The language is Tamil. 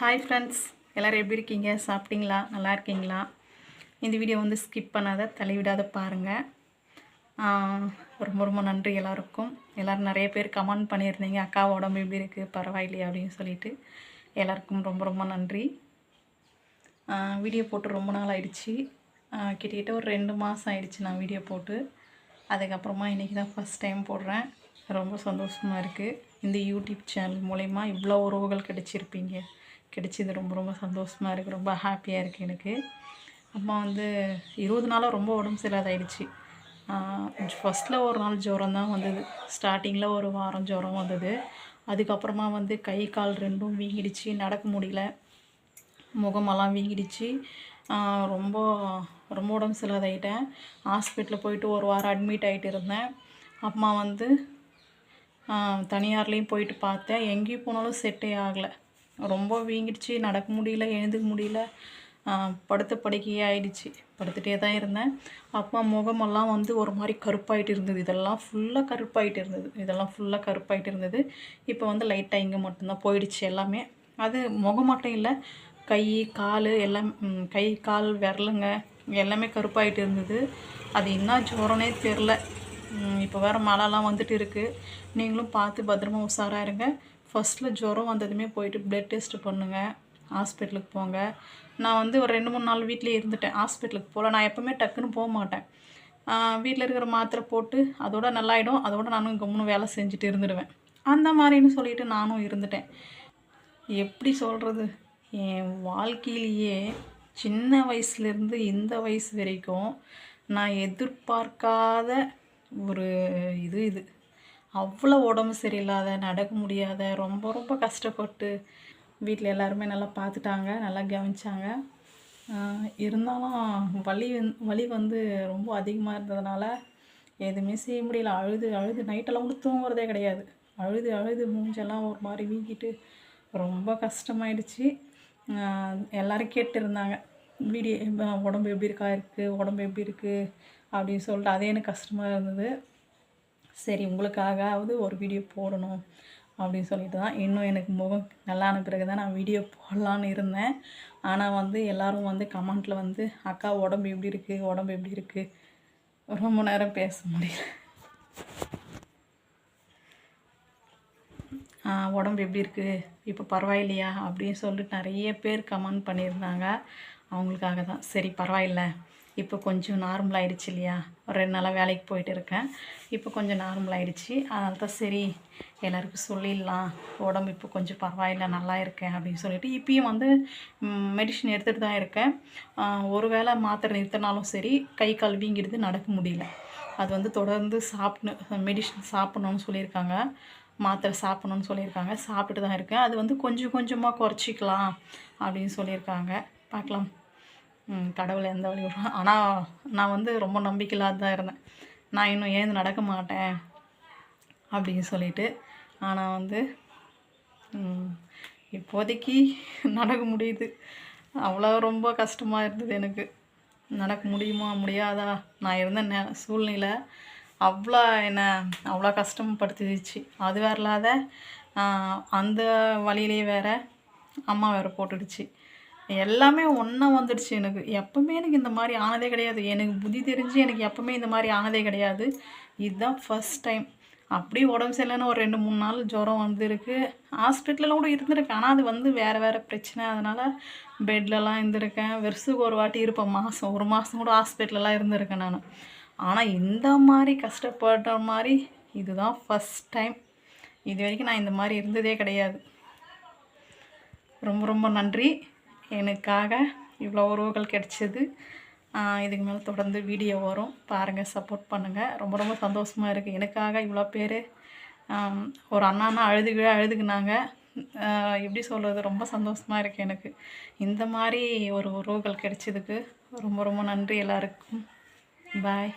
ஹாய் ஃப்ரெண்ட்ஸ் எல்லோரும் எப்படி இருக்கீங்க? சாப்பிட்டீங்களா? நல்லா இருக்கீங்களா? இந்த வீடியோ வந்து ஸ்கிப் பண்ணாத தலைவிடாத பாருங்கள் ரொம்ப ரொம்ப நன்றி எல்லாருக்கும். எல்லோரும் நிறைய பேர் கமெண்ட் பண்ணியிருந்தீங்க. அக்கா உடம்பு எப்படி இருக்குது பரவாயில்லையா? அப்படின்னு சொல்லிட்டு எல்லாருக்கும் ரொம்ப ரொம்ப நன்றி. வீடியோ போட்டு ரொம்ப நாள் ஆயிடுச்சு. கிட்டக்கிட்ட கிட்டத்தட்ட ஒரு ரெண்டு மாதம் ஆயிடுச்சு நான் வீடியோ போட்டு. அதுக்கப்புறமா இன்றைக்கி தான் ஃபஸ்ட் டைம் போடுறேன். ரொம்ப சந்தோஷமாக இருக்குது இந்த யூடியூப் சேனல் மூலயமா இவ்வளோ உறவுகள் கிடைச்சிருப்பீங்க. கிடைச்சிது. ரொம்ப ரொம்ப சந்தோஷமாக இருக்குது ரொம்ப ஹாப்பியாக இருக்குது எனக்கு. அம்மா வந்து இருபது நாளாக ரொம்ப உடம்பு சரியில்லாதாயிடுச்சு. ஃபஸ்ட்டில் ஒரு நாள் ஜுரம் தான் வந்தது. ஸ்டார்டிங்கில் ஒரு வாரம் ஜுரம் வந்தது. அதுக்கப்புறமா வந்து கை கால் ரெண்டும் வீங்கிடுச்சு. நடக்க முடியல. முகமெல்லாம் வீங்கிடுச்சு. ரொம்ப ரொம்ப உடம்பு சரியில்லாதாயிட்டேன். ஹாஸ்பிட்டலில் போயிட்டு ஒரு வாரம் அட்மிட் ஆகிட்டு இருந்தேன். அம்மா வந்து தனியார்லேயும் போயிட்டு பார்த்தேன். எங்கேயும் போனாலும் செட்டே ஆகலை. ரொம்ப வீங்கிடுச்சு நடக்க முடியல எழுந்துக்க முடியல. படுத்த படுக்கையே ஆயிடுச்சு. படுத்துகிட்டே தான் இருந்தேன். அப்பா முகமெல்லாம் வந்து ஒரு மாதிரி கருப்பாயிட்டு இருந்தது. இதெல்லாம் ஃபுல்லாக கருப்பாயிட்டு இருந்தது. இதெல்லாம் ஃபுல்லாக கருப்பாயிட்டு இருந்தது. இப்போ வந்து லைட்டாக இங்கே மட்டும்தான் போயிடுச்சு எல்லாமே. அது முகம் மட்டும் இல்லை. கை கால் எல்லாம் கை கால் விரலுங்க எல்லாமே கருப்பாயிட்டு இருந்தது. அது என்ன ஜோரனே தெரில இப்போ வேறு மழைலாம் வந்துட்டு இருக்குது நீங்களும் பார்த்து பத்திரமா உஷாராக இருங்க. ஃபஸ்ட்டில் ஜுரம் வந்ததுமே போயிட்டு ப்ளட் டெஸ்ட்டு பண்ணுங்கள் ஹாஸ்பிட்டலுக்கு போங்க. நான் வந்து ஒரு ரெண்டு மூணு நாள் வீட்டிலே இருந்துட்டேன். ஹாஸ்பிட்டலுக்கு போகல நான் எப்போவுமே டக்குன்னு போக மாட்டேன். வீட்டில் இருக்கிற மாத்திரை போட்டு அதோட நல்லாயிடும். அதோட நானும் கம்முன்னு வேலை செஞ்சுட்டு இருந்துடுவேன். அந்த மாதிரின்னு சொல்லிட்டு நானும் இருந்துட்டேன். எப்படி சொல்கிறது என் வாழ்க்கையிலேயே சின்ன வயசுலேருந்து இந்த வயசு வரைக்கும் நான் எதிர்பார்க்காத ஒரு இது இது. அவ்வளோ உடம்பு சரியில்லாத நடக்க முடியாத ரொம்ப ரொம்ப கஷ்டப்பட்டு வீட்டில் எல்லாருமே நல்லா பார்த்துட்டாங்க நல்லா கவனிச்சாங்க. இருந்தாலும் வலி வந்து வலி வந்து ரொம்ப அதிகமாக இருந்ததுனால எதுவுமே செய்ய முடியல. அழுது அழுது நைட்டெல்லாம் கூட தூங்குறதே கிடையாது. அழுது அழுது மூஞ்செல்லாம் ஒரு மாதிரி வீங்கிட்டு ரொம்ப கஷ்டமாயிடுச்சு. எல்லோரும் கேட்டுருந்தாங்க வீடியோ உடம்பு எப்படி இருக்கா? இருக்குது உடம்பு எப்படி இருக்குது அப்படின்னு சொல்லிட்டு. அதே எனக்கு கஷ்டமாக இருந்தது. சரி உங்களுக்காகவாவது ஒரு வீடியோ போடணும் அப்படின்னு சொல்லிட்டு தான் இன்னும் எனக்கு முகம் நல்லான பிறகு தான் நான் வீடியோ போடலான்னு இருந்தேன். ஆனால் வந்து எல்லோரும் வந்து கமெண்ட்டில் வந்து அக்கா உடம்பு எப்படி இருக்குது உடம்பு எப்படி இருக்குது ரொம்ப நேரம் பேச முடியல. உடம்பு எப்படி இருக்குது இப்போ பரவாயில்லையா? அப்படின்னு சொல்லிட்டு நிறைய பேர் கமெண்ட் பண்ணியிருந்தாங்க. அவங்களுக்காக தான் சரி பரவாயில்ல. இப்போ கொஞ்சம் நார்மல் ஆயிடுச்சு இல்லையா? ஒரு ரெண்டு நாளாக வேலைக்கு போயிட்டு இருக்கேன். இப்போ கொஞ்சம் நார்மல் ஆயிடுச்சு. அதனால தான் சரி எல்லாருக்கும் சொல்லிடலாம். உடம்பு இப்போ கொஞ்சம் பரவாயில்ல நல்லா இருக்கேன் அப்படின்னு சொல்லிட்டு இப்பயும் வந்து மெடிஷன் எடுத்துகிட்டு தான் இருக்கேன். ஒரு வேளை மாத்திரை நிறுத்தினாலும் சரி கை கால் வீங்கிடுது நடக்க முடியல. அது வந்து தொடர்ந்து சாப்பிடணும். மெடிஷன் சாப்பிட்ணுன்னு சொல்லியிருக்காங்க. மாத்திரை சாப்பிட்ணுன்னு சொல்லியிருக்காங்க. சாப்பிட்டு தான் இருக்கேன். அது வந்து கொஞ்சம் கொஞ்சமாக குறைச்சிக்கலாம் அப்படின்னு சொல்லியிருக்காங்க. பார்க்கலாம். கடவுள் எந்த வழி விடுறான் ஆனால் நான் வந்து ரொம்ப நம்பிக்கை இல்லாத தான் இருந்தேன். நான் இன்னும் ஏந்து நடக்க மாட்டேன்? அப்படின்னு சொல்லிட்டு ஆனால் வந்து இப்போதைக்கு நடக்க முடியுது. அவ்வளோ ரொம்ப கஷ்டமாக இருந்தது எனக்கு. நடக்க முடியுமா முடியாதா? நான் இருந்த நே சூழ்நிலை அவ்வளோ என்னை அவ்வளோ கஷ்டப்படுத்திடுச்சு. அது வேற இல்லாத அந்த வழியிலே வேற அம்மா வேறு போட்டுடுச்சு. எல்லாமே ஒன்றா வந்துடுச்சு எனக்கு. எப்பவுமே எனக்கு இந்த மாதிரி ஆனதே கிடையாது. எனக்கு புத்தி தெரிஞ்சு எனக்கு எப்பவுமே இந்த மாதிரி ஆனதே கிடையாது. இதுதான் ஃபஸ்ட் டைம் அப்படியே உடம்பு சரியில்லைன்னு ஒரு ரெண்டு மூணு நாள் ஜுரம் வந்திருக்கு. ஹாஸ்பிட்டலில் கூட இருந்திருக்கேன். ஆனால் அது வந்து வேறு வேறு பிரச்சனை. அதனால் பெட்லலாம் இருந்திருக்கேன். வருஷத்துக்கு ஒரு வாட்டி இருப்பேன். மாதம் ஒரு மாதம் கூட ஹாஸ்பிட்டலெலாம் இருந்திருக்கேன் நான். ஆனால் இந்த மாதிரி கஷ்டப்படுற மாதிரி இதுதான் ஃபஸ்ட் டைம் இது வரைக்கும் நான் இந்த மாதிரி இருந்ததே கிடையாது. ரொம்ப ரொம்ப நன்றி. எனக்காக இவ்வளோ உறவுகள் கிடச்சிது. இதுக்கு மேலே தொடர்ந்து வீடியோ வரும். பாருங்கள் சப்போர்ட் பண்ணுங்கள் ரொம்ப ரொம்ப சந்தோஷமாக இருக்குது எனக்காக இவ்வளோ பேர் ஒரு அண்ணானா அழுதுகவே அழுதுக்குனாங்க. எப்படி சொல்கிறது ரொம்ப சந்தோஷமாக இருக்குது எனக்கு. இந்த மாதிரி ஒரு உறவுகள் கிடைச்சதுக்கு ரொம்ப ரொம்ப நன்றி எல்லாருக்கும். பாய்